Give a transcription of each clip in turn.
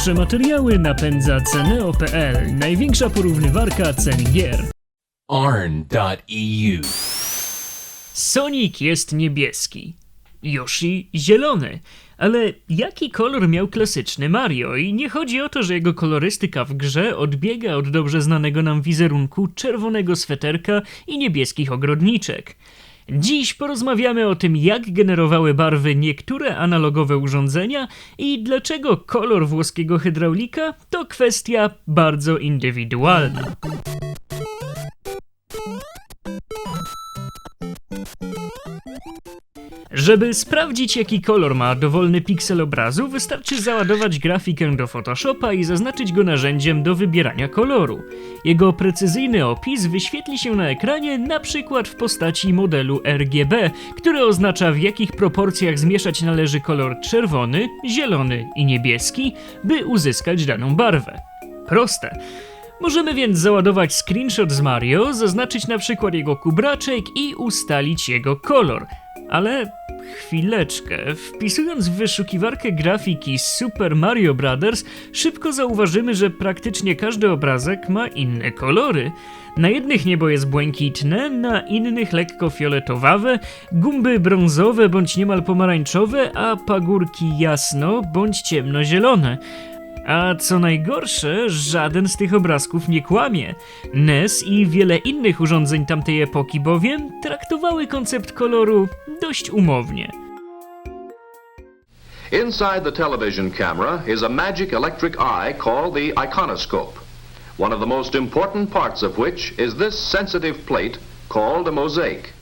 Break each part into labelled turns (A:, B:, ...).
A: Nasze materiały napędza Ceneo.pl, największa porównywarka cen gier.
B: arn.eu.
A: Sonic jest niebieski, Yoshi zielony. Ale jaki kolor miał klasyczny Mario? I nie chodzi o to, że jego kolorystyka w grze odbiega od dobrze znanego nam wizerunku czerwonego sweterka i niebieskich ogrodniczek. Dziś porozmawiamy o tym, jak generowały barwy niektóre analogowe urządzenia i dlaczego kolor włoskiego hydraulika to kwestia bardzo indywidualna. Żeby sprawdzić jaki kolor ma dowolny piksel obrazu, wystarczy załadować grafikę do Photoshopa i zaznaczyć go narzędziem do wybierania koloru. Jego precyzyjny opis wyświetli się na ekranie na przykład w postaci modelu RGB, który oznacza w jakich proporcjach zmieszać należy kolor czerwony, zielony i niebieski, by uzyskać daną barwę. Proste. Możemy więc załadować screenshot z Mario, zaznaczyć na przykład jego kubraczek i ustalić jego kolor. Ale chwileczkę, wpisując w wyszukiwarkę grafiki Super Mario Bros., szybko zauważymy, że praktycznie każdy obrazek ma inne kolory. Na jednych niebo jest błękitne, na innych lekko fioletowawe, gumby brązowe bądź niemal pomarańczowe, a pagórki jasno bądź ciemnozielone. A co najgorsze, żaden z tych obrazków nie kłamie. NES i wiele innych urządzeń tamtej epoki bowiem traktowały koncept koloru dość umownie.
C: Inside the television camera is a magic electric eye called the iconoscope, one of the most important parts of which is this sensitive plate called a mosaic.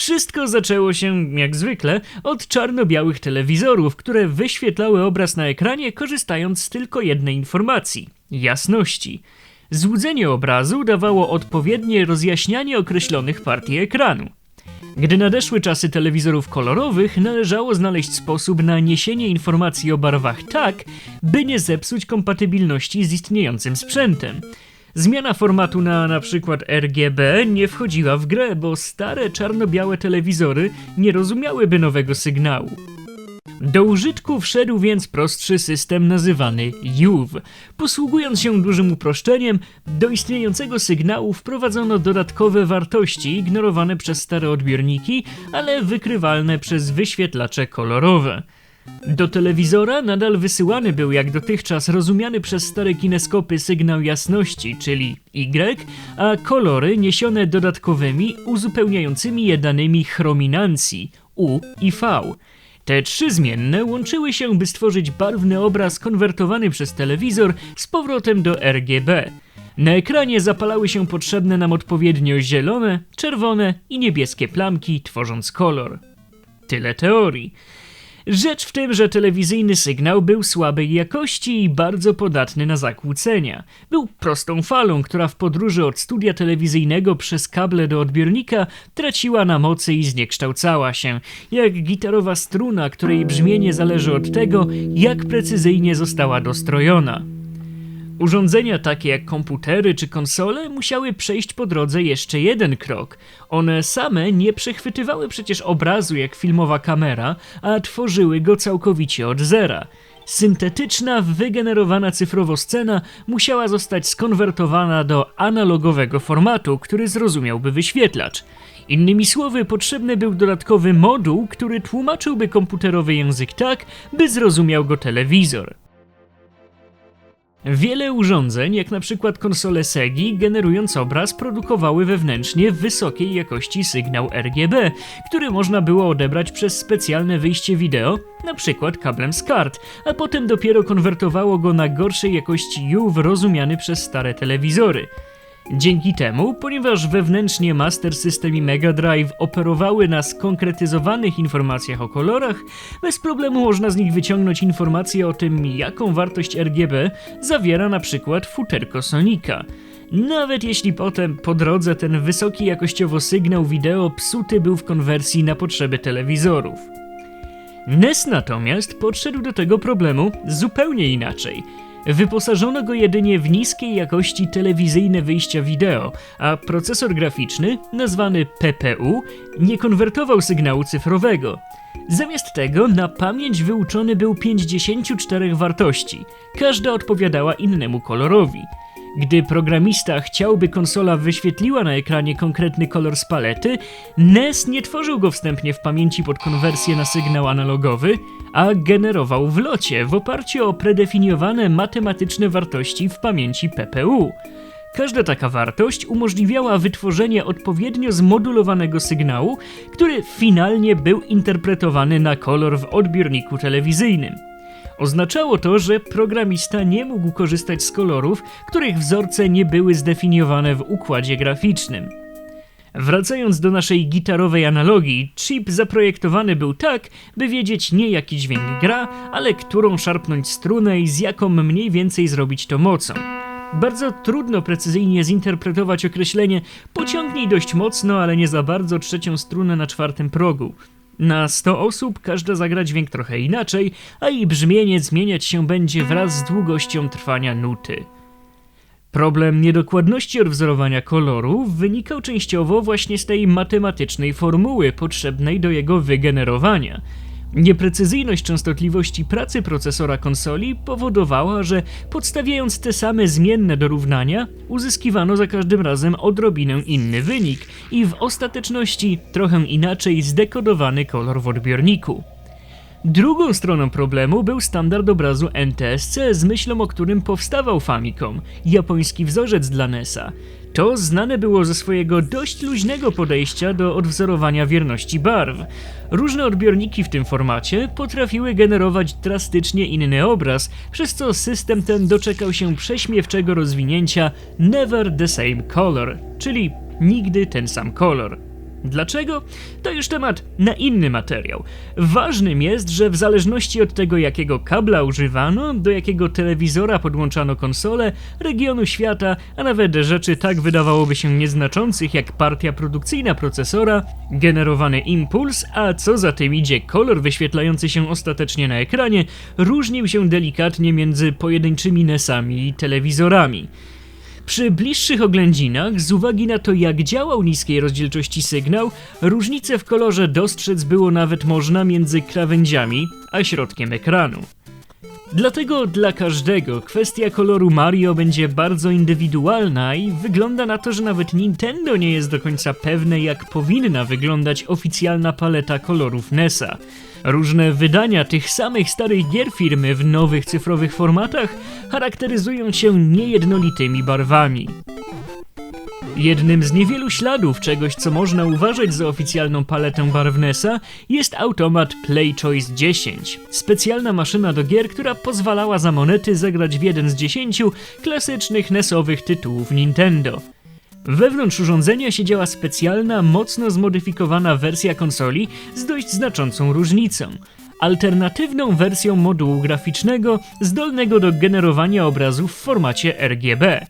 A: Wszystko zaczęło się, jak zwykle, od czarno-białych telewizorów, które wyświetlały obraz na ekranie korzystając z tylko jednej informacji jasności. Złudzenie obrazu dawało odpowiednie rozjaśnianie określonych partii ekranu. Gdy nadeszły czasy telewizorów kolorowych, należało znaleźć sposób na niesienie informacji o barwach tak, by nie zepsuć kompatybilności z istniejącym sprzętem. Zmiana formatu na na przykład RGB nie wchodziła w grę, bo stare czarno-białe telewizory nie rozumiałyby nowego sygnału. Do użytku wszedł więc prostszy system nazywany UV. Posługując się dużym uproszczeniem, do istniejącego sygnału wprowadzono dodatkowe wartości ignorowane przez stare odbiorniki, ale wykrywalne przez wyświetlacze kolorowe. Do telewizora nadal wysyłany był jak dotychczas rozumiany przez stare kineskopy sygnał jasności, czyli Y, a kolory niesione dodatkowymi, uzupełniającymi je danymi chrominancji U i V. Te trzy zmienne łączyły się, by stworzyć barwny obraz konwertowany przez telewizor z powrotem do RGB. Na ekranie zapalały się potrzebne nam odpowiednio zielone, czerwone i niebieskie plamki, tworząc kolor. Tyle teorii. Rzecz w tym, że telewizyjny sygnał był słabej jakości i bardzo podatny na zakłócenia. Był prostą falą, która w podróży od studia telewizyjnego przez kable do odbiornika traciła na mocy i zniekształcała się, jak gitarowa struna, której brzmienie zależy od tego, jak precyzyjnie została dostrojona. Urządzenia takie jak komputery czy konsole musiały przejść po drodze jeszcze jeden krok. One same nie przechwytywały przecież obrazu jak filmowa kamera, a tworzyły go całkowicie od zera. Syntetyczna, wygenerowana cyfrowo scena musiała zostać skonwertowana do analogowego formatu, który zrozumiałby wyświetlacz. Innymi słowy, potrzebny był dodatkowy moduł, który tłumaczyłby komputerowy język tak, by zrozumiał go telewizor. Wiele urządzeń, jak na przykład konsole Segi, generując obraz, produkowały wewnętrznie wysokiej jakości sygnał RGB, który można było odebrać przez specjalne wyjście wideo, na przykład kablem z kart, a potem dopiero konwertowało go na gorszej jakości UV rozumiany przez stare telewizory. Dzięki temu, ponieważ wewnętrznie Master System i Mega Drive operowały na skonkretyzowanych informacjach o kolorach, bez problemu można z nich wyciągnąć informacje o tym, jaką wartość RGB zawiera na przykład futerko Sonika. Nawet jeśli potem po drodze ten wysoki jakościowo sygnał wideo psuty był w konwersji na potrzeby telewizorów. NES natomiast podszedł do tego problemu zupełnie inaczej. Wyposażono go jedynie w niskiej jakości telewizyjne wyjścia wideo, a procesor graficzny, nazwany PPU, nie konwertował sygnału cyfrowego. Zamiast tego na pamięć wyuczony był 54 wartości, każda odpowiadała innemu kolorowi. Gdy programista chciał, by konsola wyświetliła na ekranie konkretny kolor z palety, NES nie tworzył go wstępnie w pamięci pod konwersję na sygnał analogowy, a generował w locie w oparciu o predefiniowane matematyczne wartości w pamięci PPU. Każda taka wartość umożliwiała wytworzenie odpowiednio zmodulowanego sygnału, który finalnie był interpretowany na kolor w odbiorniku telewizyjnym. Oznaczało to, że programista nie mógł korzystać z kolorów, których wzorce nie były zdefiniowane w układzie graficznym. Wracając do naszej gitarowej analogii, chip zaprojektowany był tak, by wiedzieć nie jaki dźwięk gra, ale którą szarpnąć strunę i z jaką mniej więcej zrobić to mocą. Bardzo trudno precyzyjnie zinterpretować określenie pociągnij dość mocno, ale nie za bardzo trzecią strunę na czwartym progu. Na 100 osób każda zagra dźwięk trochę inaczej, a jej brzmienie zmieniać się będzie wraz z długością trwania nuty. Problem niedokładności odwzorowania koloru wynikał częściowo właśnie z tej matematycznej formuły potrzebnej do jego wygenerowania. Nieprecyzyjność częstotliwości pracy procesora konsoli powodowała, że podstawiając te same zmienne do równania, uzyskiwano za każdym razem odrobinę inny wynik i w ostateczności trochę inaczej zdekodowany kolor w odbiorniku. Drugą stroną problemu był standard obrazu NTSC, z myślą o którym powstawał Famicom, japoński wzorzec dla NESa. To znane było ze swojego dość luźnego podejścia do odwzorowania wierności barw. Różne odbiorniki w tym formacie potrafiły generować drastycznie inny obraz, przez co system ten doczekał się prześmiewczego rozwinięcia Never the Same Color, czyli nigdy ten sam kolor. Dlaczego? To już temat na inny materiał. Ważnym jest, że w zależności od tego, jakiego kabla używano, do jakiego telewizora podłączano konsolę, regionu świata, a nawet rzeczy tak wydawałoby się nieznaczących jak partia produkcyjna procesora, generowany impuls, a co za tym idzie kolor wyświetlający się ostatecznie na ekranie, różnił się delikatnie między pojedynczymi NESami i telewizorami. Przy bliższych oględzinach, z uwagi na to jak działał niskiej rozdzielczości sygnał, różnice w kolorze dostrzec było nawet można między krawędziami a środkiem ekranu. Dlatego dla każdego kwestia koloru Mario będzie bardzo indywidualna i wygląda na to, że nawet Nintendo nie jest do końca pewne jak powinna wyglądać oficjalna paleta kolorów NESa. Różne wydania tych samych starych gier firmy w nowych cyfrowych formatach charakteryzują się niejednolitymi barwami. Jednym z niewielu śladów czegoś, co można uważać za oficjalną paletę barw NESa, jest automat Play Choice 10. Specjalna maszyna do gier, która pozwalała za monety zagrać w jeden z dziesięciu klasycznych NESowych tytułów Nintendo. Wewnątrz urządzenia siedziała specjalna, mocno zmodyfikowana wersja konsoli z dość znaczącą różnicą. Alternatywną wersją modułu graficznego zdolnego do generowania obrazów w formacie RGB.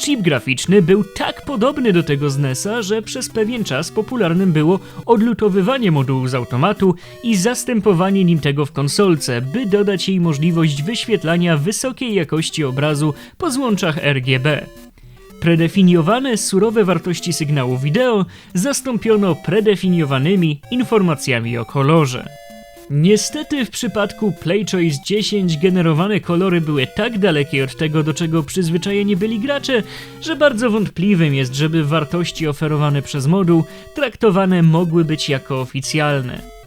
A: Chip graficzny był tak podobny do tego z NESa, że przez pewien czas popularnym było odlutowywanie modułu z automatu i zastępowanie nim tego w konsolce, by dodać jej możliwość wyświetlania wysokiej jakości obrazu po złączach RGB. Predefiniowane surowe wartości sygnału wideo zastąpiono predefiniowanymi informacjami o kolorze. Niestety w przypadku PlayChoice 10 generowane kolory były tak dalekie od tego, do czego przyzwyczajeni byli gracze, że bardzo wątpliwym jest, żeby wartości oferowane przez moduł traktowane mogły być jako oficjalne.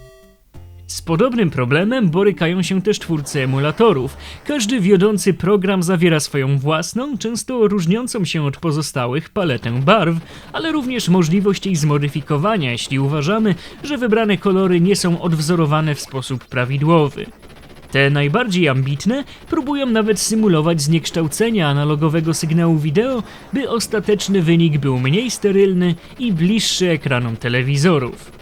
A: Z podobnym problemem borykają się też twórcy emulatorów. Każdy wiodący program zawiera swoją własną, często różniącą się od pozostałych paletę barw, ale również możliwość jej zmodyfikowania, jeśli uważamy, że wybrane kolory nie są odwzorowane w sposób prawidłowy. Te najbardziej ambitne próbują nawet symulować zniekształcenia analogowego sygnału wideo, by ostateczny wynik był mniej sterylny i bliższy ekranom telewizorów.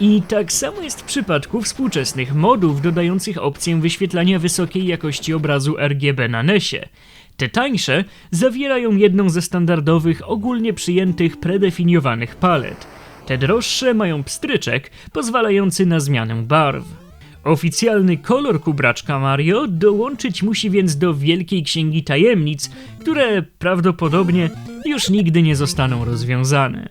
A: I tak samo jest w przypadku współczesnych modów dodających opcję wyświetlania wysokiej jakości obrazu RGB na NESie. Te tańsze zawierają jedną ze standardowych, ogólnie przyjętych, predefiniowanych palet. Te droższe mają pstryczek pozwalający na zmianę barw. Oficjalny kolor kubraczka Mario dołączyć musi więc do Wielkiej Księgi Tajemnic, które prawdopodobnie już nigdy nie zostaną rozwiązane.